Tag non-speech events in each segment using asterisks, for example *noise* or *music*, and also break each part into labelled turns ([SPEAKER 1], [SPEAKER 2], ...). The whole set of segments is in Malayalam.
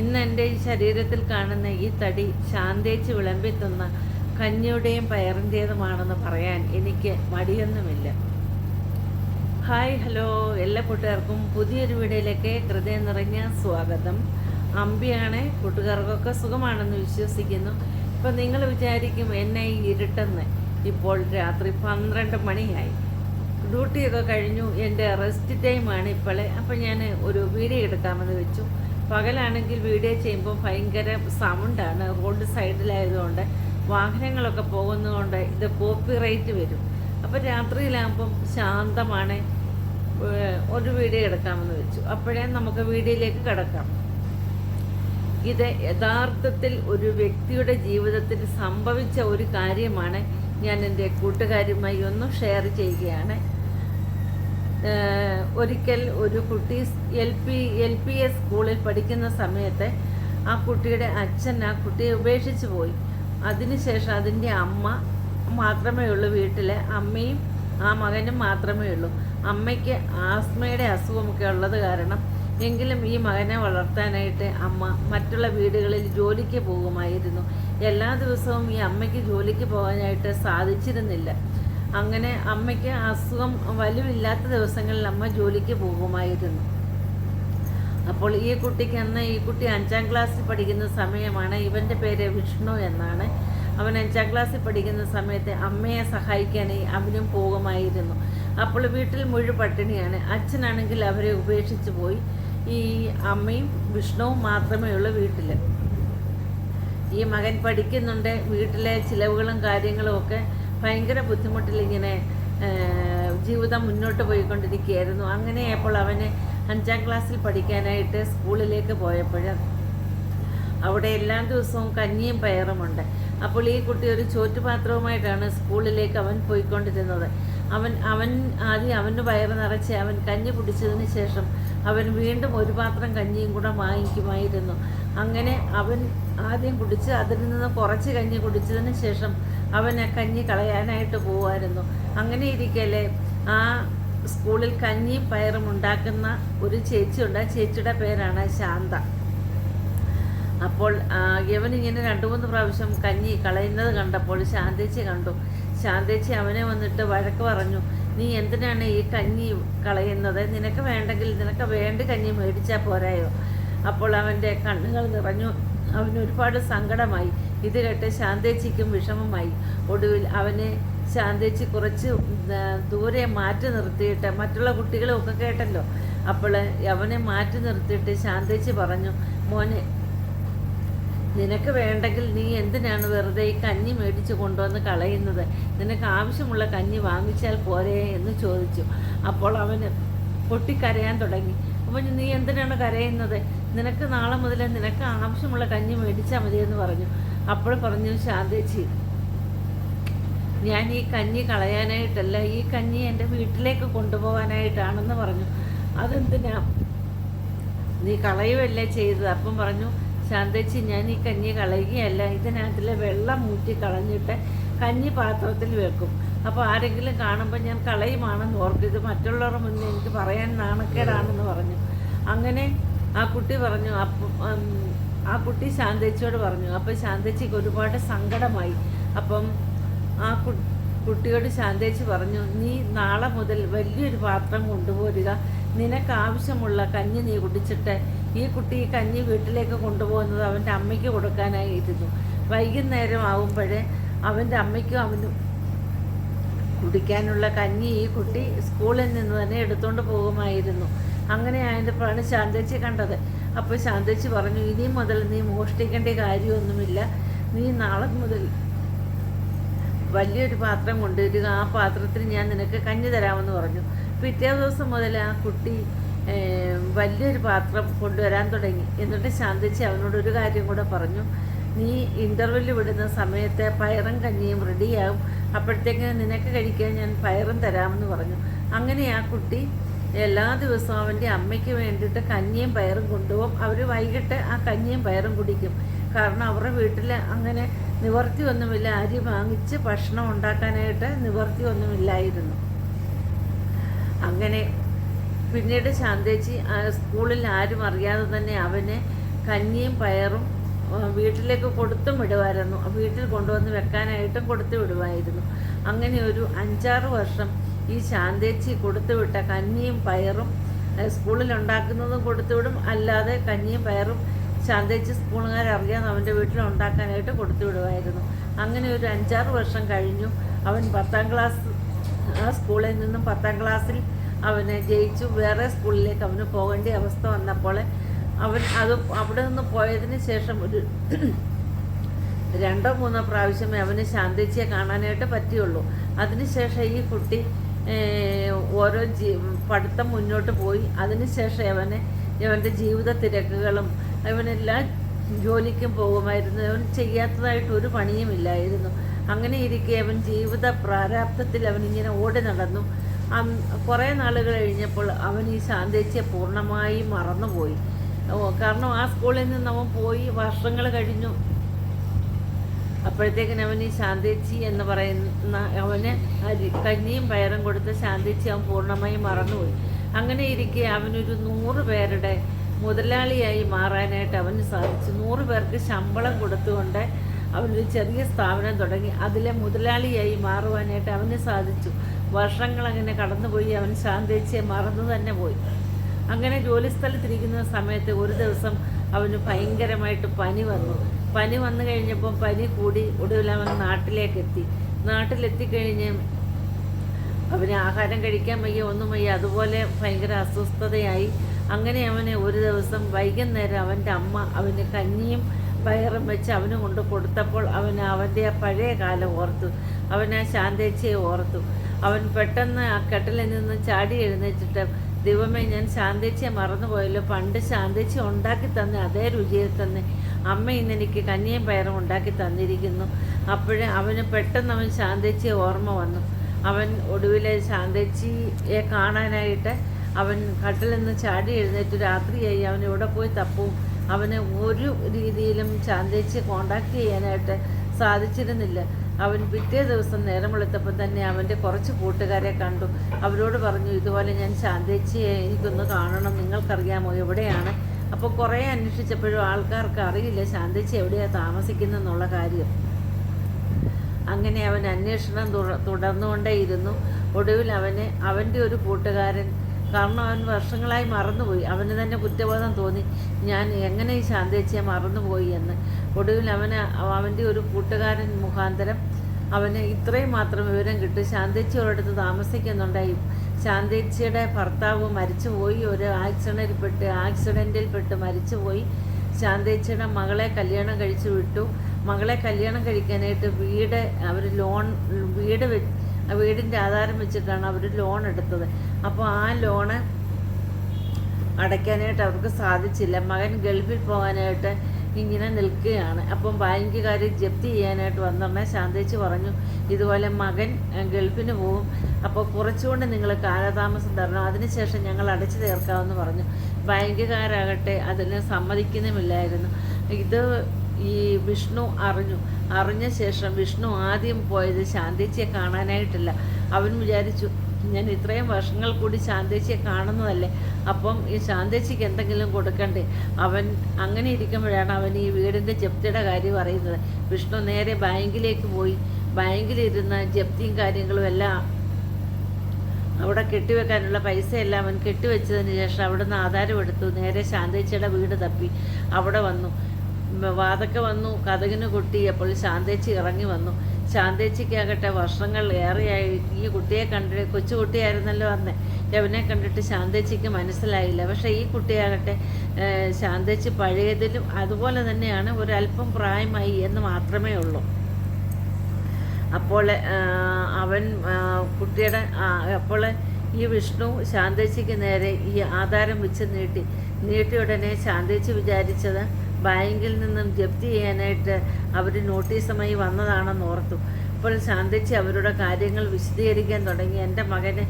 [SPEAKER 1] ഇന്ന് എന്റെ ഈ ശരീരത്തിൽ കാണുന്ന ഈ തടി ശാന്തേച്ച് വിളമ്പിത്തുന്ന കഞ്ഞിയുടെയും പയറിന്റേതുമാണെന്ന് പറയാൻ എനിക്ക് മടിയൊന്നുമില്ല. ഹായ് ഹലോ എല്ലാ കൂട്ടുകാർക്കും പുതിയൊരു വീഡിയോയിലേക്ക് ഹൃദയം നിറഞ്ഞ സ്വാഗതം. അമ്പിയാണ് കൂട്ടുകാർക്കൊക്കെ സുഖമാണെന്ന് വിശ്വസിക്കുന്നു. ഇപ്പം നിങ്ങൾ വിചാരിക്കും എന്നെ ഈ ഇരുട്ടെന്ന്. ഇപ്പോൾ രാത്രി പന്ത്രണ്ട് മണിയായി. ഡ്യൂട്ടിയൊക്കെ കഴിഞ്ഞു എന്റെ റെസ്റ്റ് ടൈമാണ് ഇപ്പോൾ അപ്പം ഞാൻ ഒരു വീഡിയോ എടുക്കാമെന്ന് വെച്ചു. പകലാണെങ്കിൽ വീഡിയോ ചെയ്യുമ്പോൾ ഭയങ്കര സൗണ്ടാണ്. റോഡ് സൈഡിലായതുകൊണ്ട് വാഹനങ്ങളൊക്കെ പോകുന്നതുകൊണ്ട് ഇത് കോപ്പി റേറ്റ് വരും. അപ്പോൾ രാത്രിയിലാകുമ്പം ശാന്തമാണ്. ഒരു വീഡിയോ എടുക്കാമെന്ന് വെച്ചു. അപ്പോഴേ നമുക്ക് വീഡിയോയിലേക്ക് കിടക്കാം. ഇത് യഥാർത്ഥത്തിൽ ഒരു വ്യക്തിയുടെ ജീവിതത്തിൽ സംഭവിച്ച ഒരു കാര്യമാണ് ഞാൻ എന്റെ കൂട്ടുകാരുമായി ഒന്ന് ഷെയർ ചെയ്യുകയാണ്. ഒരിക്കൽ ഒരു കുട്ടി L P L P S സ്കൂളിൽ പഠിക്കുന്ന സമയത്ത് ആ കുട്ടിയുടെ അച്ഛൻ ആ കുട്ടിയെ ഉപേക്ഷിച്ച് പോയി. അതിനുശേഷം അതിന്റെ അമ്മ മാത്രമേ ഉള്ളൂ വീട്ടിൽ അമ്മയും ആ മകനും മാത്രമേ ഉള്ളൂ. അമ്മയ്ക്ക് ആസ്മയുടെ അസുഖമൊക്കെ ഉള്ളത് കാരണം എങ്കിലും ഈ മകനെ വളർത്താനായിട്ട് അമ്മ മറ്റുള്ള വീടുകളിൽ ജോലിക്ക് പോകുമായിരുന്നു. എല്ലാ ദിവസവും ഈ അമ്മയ്ക്ക് ജോലിക്ക് പോകാനായിട്ട് സാധിച്ചിരുന്നില്ല. അങ്ങനെ അമ്മയ്ക്ക് അസുഖം വലുവില്ലാത്ത ദിവസങ്ങളിൽ അമ്മ ജോലിക്ക് പോകുമായിരുന്നു. അപ്പോൾ ഈ കുട്ടിക്ക് അന്ന് ഈ കുട്ടി അഞ്ചാം ക്ലാസ്സിൽ പഠിക്കുന്ന സമയമാണ് ഇവന്റെ പേര് വിഷ്ണു എന്നാണ്. അവൻ അഞ്ചാം ക്ലാസ്സിൽ പഠിക്കുന്ന സമയത്ത് അമ്മയെ സഹായിക്കാനായി അവനും പോകുമായിരുന്നു. അപ്പോൾ വീട്ടിൽ മുഴു പട്ടിണിയാണ്. അച്ഛനാണെങ്കിൽ അവരെ ഉപേക്ഷിച്ച് പോയി. ഈ അമ്മയും വിഷ്ണുവും മാത്രമേ ഉള്ളൂ വീട്ടിൽ ഈ മകൻ പഠിക്കുന്നുണ്ട്. വീട്ടിലെ ചിലവുകളും കാര്യങ്ങളും ഒക്കെ ഭയങ്കര ബുദ്ധിമുട്ടിൽ ഇങ്ങനെ ജീവിതം മുന്നോട്ട് പോയിക്കൊണ്ടിരിക്കുകയായിരുന്നു. അങ്ങനെയപ്പോൾ അവന് അഞ്ചാം ക്ലാസ്സിൽ പഠിക്കാനായിട്ട് സ്കൂളിലേക്ക് പോയപ്പോൾ അവിടെ എല്ലാ ദിവസവും കഞ്ഞിയും പയറുമുണ്ട് അപ്പോൾ ഈ കുട്ടി ഒരു ചോറ്റുപാത്രവുമായിട്ടാണ് സ്കൂളിലേക്ക് അവൻ പോയിക്കൊണ്ടിരുന്നത്. അവൻ അവൻ ആദ്യം അവന് പയറ് നിറച്ച് അവൻ കഞ്ഞി കുടിച്ചതിന് ശേഷം അവൻ വീണ്ടും ഒരു പാത്രം കഞ്ഞിയും കൂടെ വാങ്ങിക്കുമായിരുന്നു. അങ്ങനെ അവൻ ആദ്യം കുടിച്ച് അതിൽ നിന്ന് കുറച്ച് കഞ്ഞി കുടിച്ചതിന് ശേഷം അവൻ ആ കഞ്ഞി കളയാനായിട്ട് പോകുമായിരുന്നു അങ്ങനെ ഇരിക്കല്ലേ? ആ സ്കൂളിൽ കഞ്ഞി പയറും ഉണ്ടാക്കുന്ന ഒരു ചേച്ചിയുണ്ട്. ആ ചേച്ചിയുടെ പേരാണ് ശാന്ത. അപ്പോൾ യവൻ ഇങ്ങനെ രണ്ടു മൂന്ന് പ്രാവശ്യം കഞ്ഞി കളയുന്നത് കണ്ടപ്പോൾ ശാന്തേച്ചി കണ്ടു. ശാന്തേച്ചി അവനെ വന്നിട്ട് വഴക്ക് പറഞ്ഞു. നീ എന്തിനാണ് ഈ കഞ്ഞി കളയുന്നത്? നിനക്ക് വേണ്ടെങ്കിൽ നിനക്ക് വേണ്ട കഞ്ഞി മേടിച്ചാൽ പോരായോ? അപ്പോൾ അവന്റെ കണ്ണുകൾ നിറഞ്ഞു. അവന് ഒരുപാട് സങ്കടമായി. ഇത് കേട്ട് ശാന്തേച്ചിക്കും വിഷമമായി. ഒടുവിൽ അവനെ ശാന്തേച്ചി കുറച്ച് ദൂരെ മാറ്റി നിർത്തിയിട്ട് മറ്റുള്ള കുട്ടികളും ഒക്കെ കേട്ടല്ലോ. അപ്പോൾ അവനെ മാറ്റി നിർത്തിയിട്ട് ശാന്തേച്ചി പറഞ്ഞു മോനെ നിനക്ക് വേണ്ടെങ്കിൽ നീ എന്തിനാണ് വെറുതെ ഈ കഞ്ഞി മേടിച്ച് കൊണ്ടുവന്ന് കളയുന്നത്? നിനക്ക് ആവശ്യമുള്ള കഞ്ഞി വാങ്ങിച്ചാൽ പോരെ എന്ന് ചോദിച്ചു. അപ്പോൾ അവന് പൊട്ടിക്കരയാൻ തുടങ്ങി. അപ്പോൾ നീ എന്തിനാണ് കരയുന്നത്? നിനക്ക് നാളെ മുതൽ നിനക്ക് ആവശ്യമുള്ള കഞ്ഞി മേടിച്ചാൽ മതിയെന്ന് പറഞ്ഞു. അപ്പോൾ പറഞ്ഞു ശാന്തേച്ചി ഞാൻ ഈ കഞ്ഞി കളയാനായിട്ടല്ല ഈ കഞ്ഞി എന്റെ വീട്ടിലേക്ക് കൊണ്ടുപോകാനായിട്ടാണെന്ന് പറഞ്ഞു. അതെന്തിനാ? നീ കളയുമല്ലേ ചെയ്തത്? അപ്പം പറഞ്ഞു ശാന്തേച്ചി ഞാൻ ഈ കഞ്ഞി കളയുകയല്ല. ഇതിനകത്തിലെ വെള്ളം ഊറ്റി കളഞ്ഞിട്ട് കഞ്ഞി പാത്രത്തിൽ വെക്കും. അപ്പോൾ ആരെങ്കിലും കാണുമ്പോൾ ഞാൻ കളയുമാണെന്ന് ഓർക്കും. ഇത് മറ്റുള്ളവരുടെ മുന്നേ എനിക്ക് പറയാൻ നാണക്കേടാണെന്ന് പറഞ്ഞു. അങ്ങനെ ആ കുട്ടി പറഞ്ഞു ആ കുട്ടി ശാന്തച്ചിയോട് പറഞ്ഞു. അപ്പോൾ ശാന്തേച്ചിക്ക് ഒരുപാട് സങ്കടമായി. അപ്പം ആ കുട്ടിയോട് ശാന്തച്ചി പറഞ്ഞു നീ നാളെ മുതൽ വലിയൊരു പാത്രം കൊണ്ടുപോരുക. നിനക്ക് ആവശ്യമുള്ള കഞ്ഞി നീ കുടിച്ചിട്ട് ഈ കുട്ടി ഈ കഞ്ഞി വീട്ടിലേക്ക് കൊണ്ടുപോകുന്നത് അവന്റെ അമ്മയ്ക്ക് കൊടുക്കാനായിരുന്നു. വൈകുന്നേരം ആകുമ്പോഴേ അവന്റെ അമ്മയ്ക്കും അവനും കുടിക്കാനുള്ള കഞ്ഞി ഈ കുട്ടി സ്കൂളിൽ നിന്ന് തന്നെ എടുത്തുകൊണ്ട് പോകുമായിരുന്നു. അങ്ങനെ ആയപ്പോഴാണ് ശാന്തേച്ചി കണ്ടത്. അപ്പോൾ ശാന്തേച്ചി പറഞ്ഞു ഇനി മുതൽ നീ മോഷ്ടിക്കേണ്ട കാര്യമൊന്നുമില്ല. നീ നാളെ മുതൽ വലിയൊരു പാത്രം കൊണ്ടുവരിക. ആ പാത്രത്തിൽ ഞാൻ നിനക്ക് കഞ്ഞി തരാമെന്ന് പറഞ്ഞു. പിറ്റേ ദിവസം മുതൽ ആ കുട്ടി വലിയൊരു പാത്രം കൊണ്ടുവരാൻ തുടങ്ങി. എന്നിട്ട് ശാന്തിച്ച് അവനോട് ഒരു കാര്യം കൂടെ പറഞ്ഞു. നീ ഇന്റർവെല്ല് വിടുന്ന സമയത്ത് പയറും കഞ്ഞിയും റെഡിയാകും അപ്പോഴത്തേക്ക് നിനക്ക് കഴിക്കാൻ ഞാൻ പയറും തരാമെന്ന് പറഞ്ഞു. അങ്ങനെ ആ കുട്ടി എല്ലാ ദിവസവും അവന്റെ അമ്മയ്ക്ക് വേണ്ടിയിട്ട് കഞ്ഞിയും പയറും കൊണ്ടുപോകും. അവർ വൈകിട്ട് ആ കഞ്ഞിയും പയറും കുടിക്കും. കാരണം അവരുടെ വീട്ടിൽ അങ്ങനെ നിവർത്തി ഒന്നുമില്ല. അരി വാങ്ങിച്ച് ഭക്ഷണം ഉണ്ടാക്കാനായിട്ട് നിവർത്തി ഒന്നുമില്ലായിരുന്നു. അങ്ങനെ പിന്നീട് ശാന്തേച്ചി സ്കൂളിൽ ആരും അറിയാതെ തന്നെ അവനെ കഞ്ഞിയും പയറും വീട്ടിലേക്ക് കൊടുത്തും വിടുമായിരുന്നു വീട്ടിൽ കൊണ്ടുവന്ന് വെക്കാനായിട്ടും കൊടുത്തു വിടുമായിരുന്നു അങ്ങനെ ഒരു അഞ്ചാറ് വർഷം ഈ ശാന്തേച്ചി കൊടുത്തു വിട്ട കഞ്ഞിയും പയറും സ്കൂളിൽ ഉണ്ടാക്കുന്നതും കൊടുത്തു വിടും. അല്ലാതെ കഞ്ഞിയും പയറും ശാന്തേച്ചി സ്കൂളുകാരറിയാതെ അവന്റെ വീട്ടിൽ ഉണ്ടാക്കാനായിട്ട് കൊടുത്തു വിടുമായിരുന്നു അങ്ങനെ ഒരു അഞ്ചാറ് വർഷം കഴിഞ്ഞു. അവൻ പത്താം ക്ലാസ് ആ സ്കൂളിൽ നിന്നും പത്താം ക്ലാസ്സിൽ അവനെ ജയിച്ചു. വേറെ സ്കൂളിലേക്ക് അവന് പോകേണ്ട അവസ്ഥ വന്നപ്പോൾ അവൻ അത് അവിടെ നിന്ന് പോയതിന് ശേഷം ഒരു *clears throat* രണ്ടോ മൂന്നോ പ്രാവശ്യമേ അവന് ശാന്തിച്ചേ കാണാനായിട്ട് പറ്റിയുള്ളൂ. അതിനുശേഷം ഈ കുട്ടി ഓരോ ജീ പഠിത്തം മുന്നോട്ട് പോയി. അതിനുശേഷം അവനെ അവന്റെ ജീവിത തിരക്കുകളും അവനെല്ലാം ജോലിക്കും പോകുമായിരുന്നു. അവൻ ചെയ്യാത്തതായിട്ട് ഒരു പണിയുമില്ലായിരുന്നു അങ്ങനെ ഇരിക്കെ അവൻ ജീവിത പ്രാരാബ്ദത്തിൽ അവൻ ഇങ്ങനെ ഓടി നടന്നു. കുറേ നാളുകൾ കഴിഞ്ഞപ്പോൾ അവൻ ഈ ശാന്തേച്ചിയെ പൂർണമായി മറന്നുപോയി. കാരണം ആ സ്കൂളിൽ നിന്ന് അവൻ പോയി വർഷങ്ങൾ കഴിഞ്ഞു. അപ്പോഴത്തേക്കിന് അവൻ ഈ ശാന്തേച്ചി എന്ന് പറയുന്ന അവന് കഞ്ഞിയും പയറും കൊടുത്ത ശാന്തേച്ചി അവൻ പൂർണമായി മറന്നുപോയി. അങ്ങനെ ഇരിക്കെ അവനൊരു നൂറ് പേരുടെ മുതലാളിയായി മാറാനായിട്ട് അവന് സാധിച്ചു. നൂറ് പേർക്ക് ശമ്പളം കൊടുത്തുകൊണ്ട് അവനൊരു ചെറിയ സ്ഥാപനം തുടങ്ങി. അതിലെ മുതലാളിയായി മാറുവാനായിട്ട് അവന് സാധിച്ചു. വർഷങ്ങൾ അങ്ങനെ കടന്നുപോയി. അവൻ ശാന്തേച്ചിയെ മറന്നു തന്നെ പോയി. അങ്ങനെ ജോലിസ്ഥലത്തിരിക്കുന്ന സമയത്ത് ഒരു ദിവസം അവന് ഭയങ്കരമായിട്ട് പനി വന്നു. പനി വന്നു കഴിഞ്ഞപ്പോൾ പനി കൂടി ഒടുവിൽ അവൻ നാട്ടിലേക്ക് എത്തി നാട്ടിലെത്തിക്കഴിഞ്ഞ് അവന് ആഹാരം കഴിക്കാൻ വയ്യ ഒന്നും വയ്യ. അതുപോലെ ഭയങ്കര അസ്വസ്ഥതയായി. അങ്ങനെ അവന് ഒരു ദിവസം വൈകുന്നേരം അവന്റെ അമ്മ അവന് കഞ്ഞിയും പയറും വെച്ച് അവന് കൊണ്ട് കൊടുത്തപ്പോൾ അവന് അവന്റെ ആ പഴയ കാലം ഓർത്തു. അവൻ ആ ശാന്തേച്ചിയെ ഓർത്തു. അവൻ പെട്ടെന്ന് ആ കെട്ടലിൽ നിന്ന് ചാടി എഴുന്നേറ്റിട്ട് ദൈവമേ ഞാൻ ശാന്തേച്ചിയെ മറന്നുപോയല്ലോ. പണ്ട് ശാന്തേച്ചി ഉണ്ടാക്കി തന്ന അതേ രുചിയിൽ തന്നെ അമ്മ ഇന്ന് എനിക്ക് കഞ്ഞിയും പയറും ഉണ്ടാക്കി തന്നിരിക്കുന്നു. അപ്പോഴേ അവന് പെട്ടെന്ന് അവൻ ശാന്തേച്ചിയെ ഓർമ്മ വന്നു. അവൻ ഒടുവിലെ ശാന്തേച്ചിയെ കാണാനായിട്ട് അവൻ കട്ടിൽ നിന്ന് ചാടി എഴുന്നേറ്റ് രാത്രിയായി അവൻ എവിടെ പോയി തപ്പും. അവന് ഒരു രീതിയിലും ശാന്തേച്ചിയെ കോണ്ടാക്ട് ചെയ്യാനായിട്ട് സാധിച്ചിരുന്നില്ല. അവൻ പിറ്റേ ദിവസം നേരം വെളുത്തപ്പോൾ തന്നെ അവന്റെ കുറച്ച് കൂട്ടുകാരെ കണ്ടു. അവരോട് പറഞ്ഞു ഇതുപോലെ ഞാൻ ശാന്തേച്ചിയെ എനിക്കൊന്ന് കാണണം. നിങ്ങൾക്കറിയാമോ എവിടെയാണ്? അപ്പോൾ കുറേ അന്വേഷിച്ചപ്പോഴും ആൾക്കാർക്ക് അറിയില്ല ശാന്തേച്ചി എവിടെയാണ് താമസിക്കുന്നതെന്നുള്ള കാര്യം. അങ്ങനെ അവൻ അന്വേഷണം തുട- തുടർന്നുകൊണ്ടേയിരുന്നു. ഒടുവിൽ അവന് അവന്റെ ഒരു കൂട്ടുകാരൻ കാരണം അവൻ വർഷങ്ങളായി മറന്നുപോയി. അവന് തന്നെ കുറ്റബോധം തോന്നി. ഞാൻ എങ്ങനെ ഈ ശാന്തേച്ചിയെ മറന്നുപോയി എന്ന്. ഒടുവിൽ അവന് അവന്റെ ഒരു കൂട്ടുകാരൻ മുഖാന്തരം അവന് ഇത്രയും മാത്രം വിവരം കിട്ടി. ശാന്തേച്ചി ഒരിടത്ത് താമസിക്കുന്നുണ്ടായി. ശാന്തേച്ചിയുടെ ഭർത്താവ് മരിച്ചുപോയി. ഒരു ആക്സിഡന്റിൽപ്പെട്ട് ആക്സിഡന്റിൽപ്പെട്ട് മരിച്ചുപോയി. ശാന്തേച്ചിയുടെ മകളെ കല്യാണം കഴിച്ചു വിട്ടു. മകളെ കല്യാണം കഴിക്കാനായിട്ട് വീട് അവർ ലോൺ വീട് വീടിന്റെ ആധാരം വെച്ചിട്ടാണ് അവർ ലോൺ എടുത്തത്. അപ്പോൾ ആ ലോണ് അടയ്ക്കാനായിട്ട് അവർക്ക് സാധിച്ചില്ല. മകൻ ഗൾഫിൽ പോകാനായിട്ട് ഇങ്ങനെ നിൽക്കുകയാണ്. അപ്പം ബാങ്കുകാർ ജപ്തി ചെയ്യാനായിട്ട് വന്നിരുന്ന ശാന്തേച്ചി പറഞ്ഞു ഇതുപോലെ മകൻ ഗൾഫിന് പോവും. അപ്പോൾ കുറച്ചുകൊണ്ട് നിങ്ങൾ കാലതാമസം തരണം. അതിനുശേഷം ഞങ്ങൾ അടച്ചു തീർക്കാമെന്ന് പറഞ്ഞു. ബാങ്കുകാരാകട്ടെ അതിന് സമ്മതിക്കുന്നുമില്ലായിരുന്നു. ഇത് ഈ വിഷ്ണു അറിഞ്ഞു. അറിഞ്ഞ ശേഷം വിഷ്ണു ആദ്യം പോയത് ശാന്തേച്ചിയെ കാണാനായിട്ടില്ല. അവൻ വിചാരിച്ചു ഞാൻ ഇത്രയും വർഷങ്ങൾ കൂടി ശാന്തേച്ചിയെ കാണുന്നതല്ലേ? അപ്പം ഈ ശാന്തേച്ചിക്ക് എന്തെങ്കിലും കൊടുക്കണ്ടേ? അവൻ അങ്ങനെ ഇരിക്കുമ്പോഴാണ് അവൻ ഈ വീടിന്റെ ജപ്തിയുടെ കാര്യം അറിയുന്നത്. വിഷ്ണു നേരെ ബാങ്കിലേക്ക് പോയി. ബാങ്കിലിരുന്ന ജപ്തിയും കാര്യങ്ങളും എല്ലാം അവിടെ കെട്ടിവെക്കാനുള്ള പൈസയെല്ലാം അവൻ കെട്ടിവെച്ചതിന് ശേഷം അവിടുന്ന് ആധാരം എടുത്തു. നേരെ ശാന്തേച്ചിയുടെ വീട് തപ്പി. അവിടെ വന്നു. വാതൊക്കെ വന്നു കഥകിന് കൊട്ടിയപ്പോൾ ശാന്തേച്ചി ഇറങ്ങി വന്നു. ശാന്തേച്ചിക്കാകട്ടെ വർഷങ്ങൾ ഏറെയായി. ഈ കുട്ടിയെ കണ്ടിട്ട് കൊച്ചുകുട്ടിയായിരുന്നല്ലോ അന്ന്. രവനെ കണ്ടിട്ട് ശാന്തേച്ചിക്ക് മനസ്സിലായില്ല. പക്ഷേ ഈ കുട്ടിയാകട്ടെ ശാന്തേച്ചി പഴയതിലും അതുപോലെ തന്നെയാണ്. ഒരല്പം പ്രായമായി എന്ന് മാത്രമേ ഉള്ളൂ. അപ്പോൾ അവൻ കുട്ടിയുടെ അപ്പോൾ ഈ വിഷ്ണു ശാന്തേച്ചിക്ക് നേരെ ഈ ആധാരം വെച്ച് നീട്ടി. നീട്ടിയ ഉടനെ ശാന്തേച്ചി വിചാരിച്ചത് ബാങ്കിൽ നിന്നും ജപ്തി ചെയ്യാനായിട്ട് അവർ നോട്ടീസുമായി വന്നതാണെന്ന് ഓർത്തു. അപ്പോൾ ശാന്തിച്ച് അവരുടെ കാര്യങ്ങൾ വിശദീകരിക്കാൻ തുടങ്ങി. എന്റെ മകന്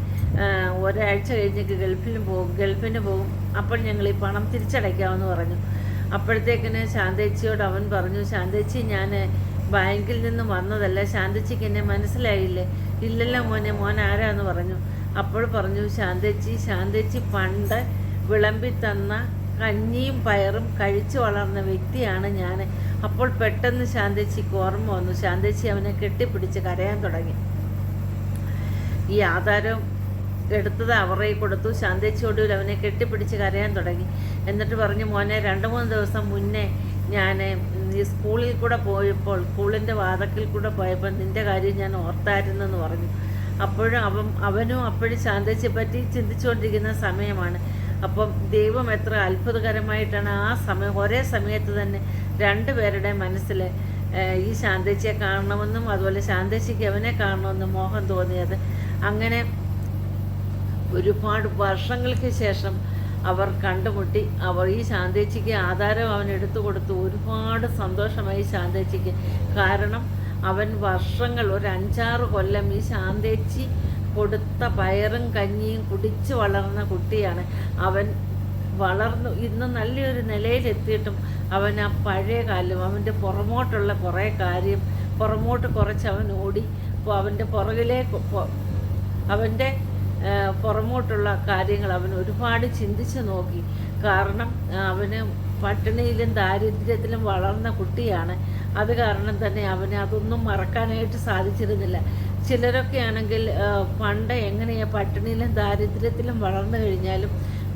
[SPEAKER 1] ഒരാഴ്ച കഴിഞ്ഞിട്ട് ഗൾഫിലും പോകും ഗൾഫിന് പോകും. അപ്പോൾ ഞങ്ങൾ ഈ പണം തിരിച്ചടയ്ക്കാമെന്ന് പറഞ്ഞു. അപ്പോഴത്തേക്കിന് ശാന്തേച്ചിയോട് അവൻ പറഞ്ഞു ശാന്തേച്ചി ഞാൻ ബാങ്കിൽ നിന്നും വന്നതല്ല. ശാന്തച്ചിക്ക് എന്നെ മനസ്സിലായില്ലേ? ഇല്ലല്ലോ മോനെ മോൻ ആരാന്ന് പറഞ്ഞു. അപ്പോൾ പറഞ്ഞു ശാന്തച്ചി ശാന്തച്ചി പണ്ട് വിളമ്പി തന്ന കഞ്ഞിയും പയറും കഴിച്ചു വളർന്ന വ്യക്തിയാണ് ഞാൻ അപ്പോൾ പെട്ടെന്ന് ശാന്തേച്ചിക്ക് ഓർമ്മ വന്നു. ശാന്തേച്ചി അവനെ കെട്ടിപ്പിടിച്ച് കരയാൻ തുടങ്ങി. ഈ ആധാരം എടുത്തത് അവരെ കൊടുത്തു. ശാന്തേച്ചി ഒടുവിൽ അവനെ കെട്ടിപ്പിടിച്ച് കരയാൻ തുടങ്ങി. എന്നിട്ട് പറഞ്ഞു മോനെ രണ്ട് മൂന്ന് ദിവസം മുന്നേ ഞാൻ ഈ സ്കൂളിൽ കൂടെ പോയപ്പോൾ സ്കൂളിന്റെ വാതക്കിൽ കൂടെ പോയപ്പോൾ നിന്റെ കാര്യം ഞാൻ ഓർത്തായിരുന്നെന്ന് പറഞ്ഞു. അപ്പോഴും അവൻ അവനും അപ്പോഴും ശാന്തേച്ചിയെ പറ്റി ചിന്തിച്ചുകൊണ്ടിരിക്കുന്ന സമയമാണ്. അപ്പം ദൈവം എത്ര അത്ഭുതകരമായിട്ടാണ് ആ സമയം ഒരേ സമയത്ത് തന്നെ രണ്ടുപേരുടെ മനസ്സിൽ ഈ ശാന്തേച്ചിയെ കാണണമെന്നും അതുപോലെ ശാന്തേച്ചിക്ക് അവനെ കാണണമെന്നും മോഹം തോന്നിയത്. അങ്ങനെ ഒരുപാട് വർഷങ്ങൾക്ക് ശേഷം അവർ കണ്ടുമുട്ടി അവർ ഈ ശാന്തേച്ചിക്ക് ആധാരം അവൻ എടുത്തു കൊടുത്തു. ഒരുപാട് സന്തോഷമായി ശാന്തേച്ചിക്ക്. കാരണം അവൻ വർഷങ്ങൾ ഒരു അഞ്ചാറ് കൊല്ലം ഈ ശാന്തേച്ചി കൊടുത്ത പയറും കഞ്ഞിയും കുടിച്ച് വളർന്ന കുട്ടിയാണ്. അവൻ വളർന്നു ഇന്ന് നല്ലൊരു നിലയിലെത്തിയിട്ടും അവൻ ആ പഴയ കാലം അവന്റെ പുറമോട്ടുള്ള കുറേ കാര്യം പുറമോട്ട് കുറച്ച് അവൻ ഓടി അവന്റെ പുറകിലേക്ക് അവന്റെ പുറമോട്ടുള്ള കാര്യങ്ങൾ അവൻ ഒരുപാട് ചിന്തിച്ച് നോക്കി. കാരണം അവന് പട്ടിണിയിലും ദാരിദ്ര്യത്തിലും വളർന്ന കുട്ടിയാണ്. അത് കാരണം തന്നെ അവന് അതൊന്നും മറക്കാനായിട്ട് സാധിച്ചിരുന്നില്ല. ചിലരൊക്കെ ആണെങ്കിൽ പണ്ട് എങ്ങനെയാ പട്ടിണിയിലും ദാരിദ്ര്യത്തിലും വളർന്നു കഴിഞ്ഞാലും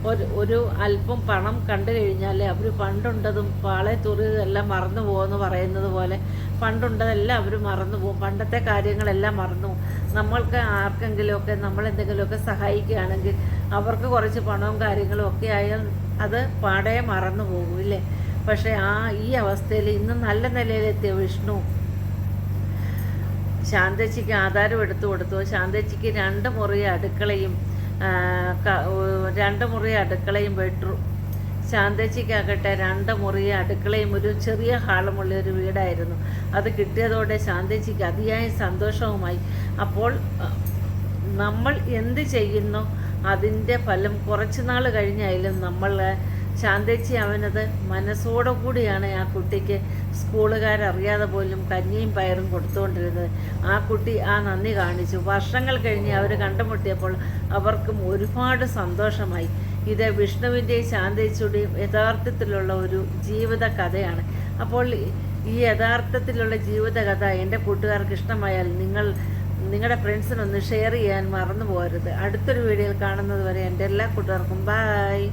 [SPEAKER 1] ഒരു ഒരു അല്പം പണം കണ്ടു കഴിഞ്ഞാൽ അവർ പണ്ടുണ്ടതും പാളെ തുറിയതെല്ലാം മറന്നു പോകുമെന്ന് പറയുന്നത് പോലെ പണ്ടുണ്ടതെല്ലാം അവർ മറന്നു പോകും പണ്ടത്തെ കാര്യങ്ങളെല്ലാം മറന്നു നമ്മൾക്ക് ആർക്കെങ്കിലുമൊക്കെ നമ്മളെന്തെങ്കിലുമൊക്കെ സഹായിക്കുകയാണെങ്കിൽ അവർക്ക് കുറച്ച് പണവും കാര്യങ്ങളും ഒക്കെ ആയാൽ അത് പാടെ മറന്നു പോകും ഇല്ലേ? പക്ഷേ ആ ഈ അവസ്ഥയിൽ ഇന്ന് നല്ല നിലയിലെത്തിയ വിഷ്ണു ശാന്തച്ചിക്ക് ആധാരം എടുത്തു കൊടുത്തു. ശാന്തച്ചിക്ക് രണ്ട് മുറി അടുക്കളയും രണ്ട് മുറി അടുക്കളയും ബെഡ്റൂം. ശാന്തച്ചിക്കാകട്ടെ രണ്ട് മുറി അടുക്കളയും ഒരു ചെറിയ ഹാളുമുള്ള ഒരു വീടായിരുന്നു. അത് കിട്ടിയതോടെ ശാന്തച്ചിക്ക് അതിയായ സന്തോഷവുമായി. അപ്പോൾ നമ്മൾ എന്ത് ചെയ്യുന്നു? അതിന്റെ ഫലം കുറച്ച് നാൾ കഴിഞ്ഞായാലും നമ്മൾ ശാന്തേച്ചി അവനത് മനസ്സോടു കൂടിയാണ് ആ കുട്ടിക്ക് സ്കൂളുകാരറിയാതെ പോലും കഞ്ഞിയും പയറും കൊടുത്തുകൊണ്ടിരുന്നത് ആ കുട്ടി ആ നന്ദി കാണിച്ചു. വർഷങ്ങൾ കഴിഞ്ഞ് അവർ കണ്ടുമുട്ടിയപ്പോൾ അവർക്കും ഒരുപാട് സന്തോഷമായി. ഇത് വിഷ്ണുവിന്റെയും ശാന്തേച്ചിയുടെയും യഥാർത്ഥത്തിലുള്ള ഒരു ജീവിത കഥയാണ്. അപ്പോൾ ഈ യഥാർത്ഥത്തിലുള്ള ജീവിത കഥ എന്റെ കൂട്ടുകാർക്ക് ഇഷ്ടമായാൽ നിങ്ങൾ നിങ്ങളുടെ ഫ്രണ്ട്സിനൊന്ന് ഷെയർ ചെയ്യാൻ മറന്നു പോകരുത്. അടുത്തൊരു വീഡിയോയിൽ കാണുന്നത് വരെ എന്റെ എല്ലാ കൂട്ടുകാർക്കും ബായ്.